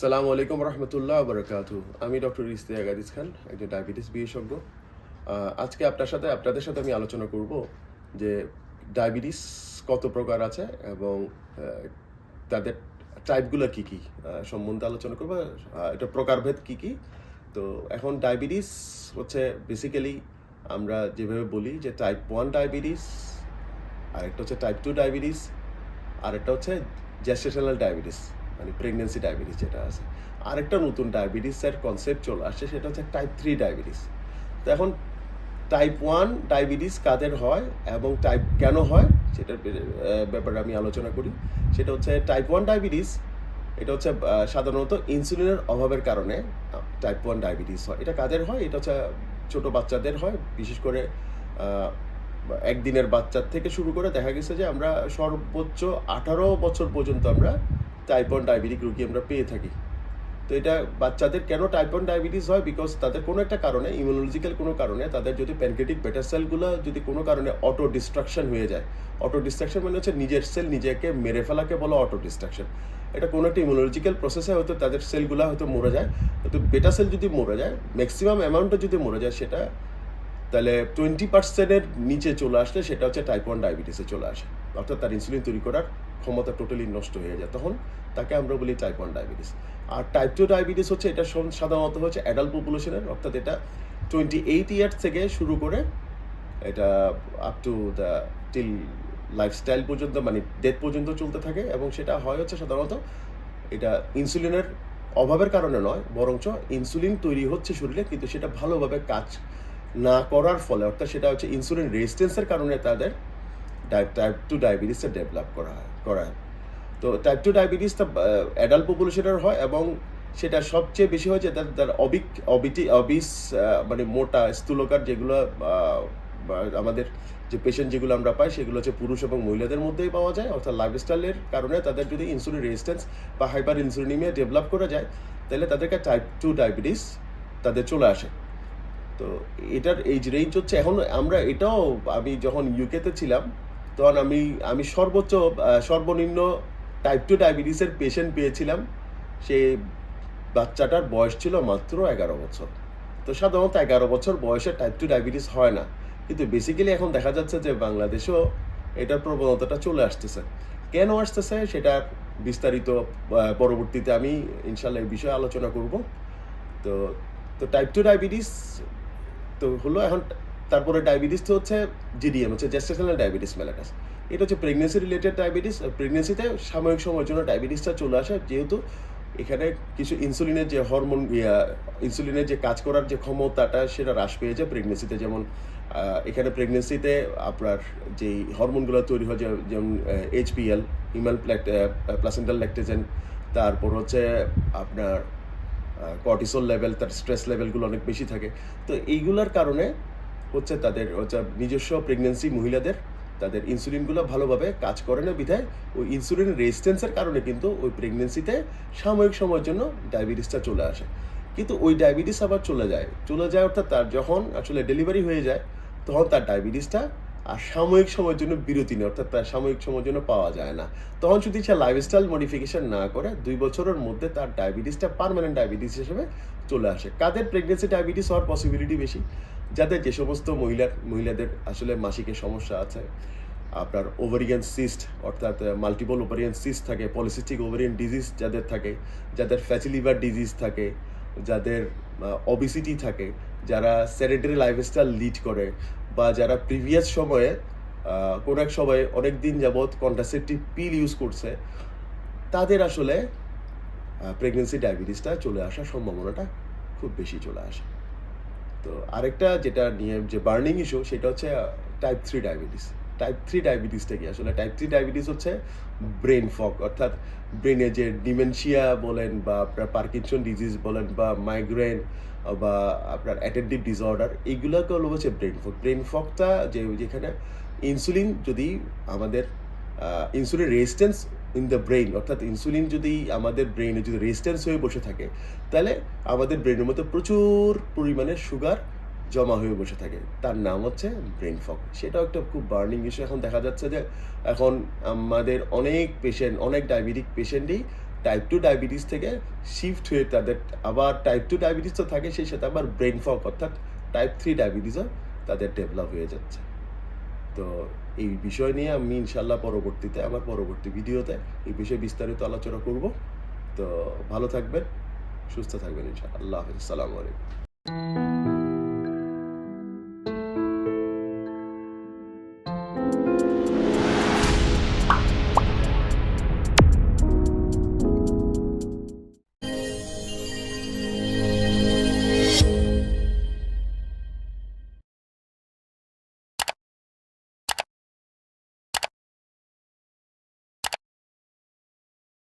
সালামু আলাইকুম রহমতুল্লাহ বরকাত আমি ডক্টর ইস্তিয়াক আদিস খান, একজন ডায়াবেটিস বিশেষজ্ঞ। আজকে আপনার সাথে, আপনাদের সাথে আমি আলোচনা করব যে ডায়াবেটিস কত প্রকার আছে এবং তাদের টাইপগুলো কি কি সম্বন্ধে আলোচনা করব। এটা প্রকারভেদ কি কি? তো এখন ডায়াবেটিস হচ্ছে বেসিক্যালি আমরা যেভাবে বলি যে টাইপ ওয়ান ডায়াবেটিস, আরেকটা হচ্ছে টাইপ টু ডায়াবেটিস, আরেকটা হচ্ছে জেস্টেশনাল ডায়াবেটিস। মানে প্রেগনেন্সি ডায়াবেটিস যেটা আছে। আরেকটা নতুন ডায়াবেটিসের কনসেপ্ট চলে আসছে, সেটা হচ্ছে টাইপ থ্রি ডায়াবেটিস তো এখন টাইপ ওয়ান ডায়াবেটিস কাদের হয় এবং টাইপ কেন হয়, সেটার ব্যাপারে আমি আলোচনা করি। সেটা হচ্ছে টাইপ ওয়ান ডায়াবেটিস এটা হচ্ছে সাধারণত ইনসুলিনের অভাবের কারণে টাইপ ওয়ান ডায়াবেটিস হয়। এটা কাদের হয়? এটা হচ্ছে ছোটো বাচ্চাদের হয়। বিশেষ করে একদিনের বাচ্চার থেকে শুরু করে দেখা গেছে যে আমরা সর্বোচ্চ আঠারো বছর পর্যন্ত আমরা টাইপ ওয়ান ডায়াবেটিক রুগী আমরা পেয়ে থাকি। তো এটা বাচ্চাদের কেন টাইপ ওয়ান ডায়াবেটিস হয়? বিকজ তাদের কোনো একটা কারণে ইমিউনোলজিক্যাল কোনো কারণে, তাদের যদি প্যানক্রেটিক বেটার সেলগুলো যদি কোনো কারণে অটো ডিস্ট্রাকশন হয়ে যায় অটো ডিস্ট্রাকশন মানে হচ্ছে নিজের সেল নিজেকে মেরে ফেলাকে বলো অটো ডিস্ট্রাকশন এটা কোনো একটা ইমিউনোলজিক্যাল প্রসেসে হয়তো তাদের সেলগুলো হয়তো মরে যায় তো বেটা সেল যদি মরে যায় ম্যাক্সিমাম অ্যামাউন্টটা যদি মরে যায় সেটা, তাহলে টোয়েন্টি পার্সেন্টের নিচে চলে আসলে সেটা হচ্ছে টাইপ ওয়ান ডায়াবেটিসে চলে আসে। অর্থাৎ তার ইনসুলিন তৈরি করার ক্ষমতা টোটালি নষ্ট হয়ে যায়। তখন তাকে আমরা বলি টাইপ ওয়ান ডায়াবেটিস আর টাইপ টু ডায়াবেটিস হচ্ছে এটা সাধারণত হচ্ছে অ্যাডাল্ট পপুলেশনের অর্থাৎ এটা টোয়েন্টি এইট ইয়ার্স থেকে শুরু করে এটা up to the till lifestyle পর্যন্ত মানে ডেথ পর্যন্ত চলতে থাকে। এবং সেটা হয় হচ্ছে সাধারণত এটা ইনসুলিনের অভাবের কারণে নয়, বরঞ্চ ইনসুলিন তৈরি হচ্ছে শরীরে, কিন্তু সেটা ভালোভাবে কাজ না করার ফলে, অর্থাৎ সেটা হচ্ছে ইনসুলিন রেজিস্ট্যান্সের কারণে তাদের টাইপ টাইপ টু ডায়াবেটিসে ডেভেলপ করা হয় করা হয়। তো টাইপ টু ডায়াবেটিসটা অ্যাডাল্ট পপুলেশনের হয় এবং সেটা সবচেয়ে বেশি হয় যে তার তার অবিক, অবিটি, অবিস মানে মোটা স্থূলকার যেগুলো আমাদের যে পেশেন্ট যেগুলো আমরা পাই সেগুলো হচ্ছে পুরুষ এবং মহিলাদের মধ্যেই পাওয়া যায়। অর্থাৎ লাইফস্টাইলের কারণে তাদের যদি ইনসুলিন রেজিস্ট্যান্স বা হাইপার ইনসুলিনিমিয়া ডেভেলপ করা যায়, তাহলে তাদেরকে টাইপ টু ডায়াবেটিস তাদের চলে আসে। তো এটার এইজ রেঞ্জ হচ্ছে, এখন আমরা এটাও, আমি যখন ইউকেতে ছিলাম তখন আমি আমি সর্বোচ্চ সর্বনিম্ন টাইপ টু ডায়াবেটিসের পেশেন্ট পেয়েছিলাম। সে বাচ্চাটার বয়স ছিল মাত্র এগারো বছর। তো সাধারণত এগারো বছর বয়সে টাইপ টু ডায়াবেটিস হয় না। কিন্তু বেসিক্যালি এখন দেখা যাচ্ছে যে বাংলাদেশেও এটার প্রবণতাটা চলে আসতেছে। কেন আসতেছে সেটার বিস্তারিত পরবর্তীতে আমি ইনশাল্লাহ এই বিষয়ে আলোচনা করব। তো তো টাইপ টু ডায়াবেটিস তো হলো এখন তারপরে ডায়াবেটিস তো হচ্ছে জিডিএম হচ্ছে জেস্টেশনাল ডায়াবেটিস মেলাটাস এটা হচ্ছে প্রেগনেন্সি রিলেটেড ডায়াবেটিস প্রেগনেন্সিতে সাময়িক সময়ের জন্য ডায়াবেটিসটা চলে আসে, যেহেতু এখানে কিছু ইনসুলিনের যে হরমোন ইনসুলিনের যে কাজ করার যে ক্ষমতাটা, সেটা হ্রাস পেয়ে যায় প্রেগনেন্সিতে যেমন এখানে প্রেগনেন্সিতে আপনার যেই হরমোনগুলো তৈরি হয়, যেমন এইচপিএল হিমাল প্লাসেন্টাল ল্যাকটেজেন তারপর হচ্ছে আপনার কর্টিসল লেভেল তার স্ট্রেস লেভেলগুলো অনেক বেশি থাকে। তো এইগুলোর কারণে হচ্ছে তাদের নিজস্ব প্রেগনেন্সি মহিলাদের, তাদের ইনসুলিনগুলো ভালোভাবে কাজ করে না বিধায়, ওই ইনসুলিন রেজিস্ট্যান্সের কারণে কিন্তু ওই প্রেগনেন্সিতে সাময়িক সময়ের জন্য ডায়াবেটিসটা চলে আসে। কিন্তু ওই ডায়াবেটিস আবার চলে যায়। চলে যায় অর্থাৎ তার যখন আসলে ডেলিভারি হয়ে যায়, তখন তার ডায়াবেটিসটা আর সাময়িক সময়ের জন্য বিরতি নেই, অর্থাৎ তার সাময়িক সময়ের জন্য পাওয়া যায় না। তখন যদি সে লাইফস্টাইল মডিফিকেশন না করে, দুই বছরের মধ্যে তার ডায়াবেটিসটা পার্মানেন্ট ডায়াবেটিস হিসেবে চলে আসে। কাদের প্রেগনেন্সি ডায়াবেটিস হওয়ার পসিবিলিটি বেশি? যাদের যে সমস্ত মহিলা মহিলাদের আসলে মাসিকের সমস্যা আছে, আপনার ওভারিয়ান সিস্ট অর্থাৎ মাল্টিপল ওভারিয়ান সিস্ট থাকে পলিসিস্টিক ওভারিয়ান ডিজিজ যাদের থাকে, যাদের ফ্যাটি লিভার ডিজিজ থাকে, যাদের অবিসিটি থাকে, যারা স্যানিটারি লাইফস্টাইল লিড করে বা যারা প্রিভিয়াস সময়ে কোনো এক সময়ে অনেক দিন যাবৎ কন্ট্রাসেপটিভ পিল ইউজ করছে, তাদের আসলে প্রেগনেন্সি ডায়াবেটিসটা চলে আসার সম্ভাবনাটা খুব বেশি চলে আসে। তো আরেকটা যেটা নিয়ে যে বার্নিং ইস্যু সেটা হচ্ছে type three diabetes type three ডায়াবেটিসটা কি আসলে? টাইপ থ্রি ডায়াবেটিস হচ্ছে ব্রেন ফগ অর্থাৎ ব্রেনে যে ডিমেনশিয়া বলেন বা আপনার পার্কিনসন ডিজিজ বলেন বা মাইগ্রেন বা আপনার অ্যাটেন্টিভ ডিসঅর্ডার এইগুলোকে হলো হচ্ছে ব্রেন ফগ ব্রেন ফগটা যে যেখানে ইনসুলিন যদি আমাদের insulin resistance in the brain অর্থাৎ ইনসুলিন যদি আমাদের ব্রেইনে যদি রেজিস্ট্যান্স হয়ে বসে থাকে, তাহলে আমাদের ব্রেনের মধ্যে প্রচুর পরিমাণে সুগার জমা হয়ে বসে থাকে। তার নাম হচ্ছে ব্রেন ফগ সেটাও একটা খুব বার্নিং ইস্যু এখন দেখা যাচ্ছে যে এখন আমাদের অনেক পেশেন্ট অনেক ডায়াবেটিক পেশেন্টই টাইপ টু ডায়াবেটিস থেকে শিফট হয়ে তাদের, আবার টাইপ টু ডায়াবেটিস তো থাকে, সেই সাথে আবার ব্রেন ফক অর্থাৎ টাইপ থ্রি ডায়াবেটিসও তাদের ডেভেলপ হয়ে যাচ্ছে। তো এই বিষয় নিয়ে আমি ইনশাল্লাহ পরবর্তীতে, আবার পরবর্তী ভিডিওতে এই বিষয়ে বিস্তারিত আলোচনা করব। তো ভালো থাকবেন, সুস্থ থাকবেন ইনশাআল্লাহ। আল্লাহ হাফিজ। আলাইকুম।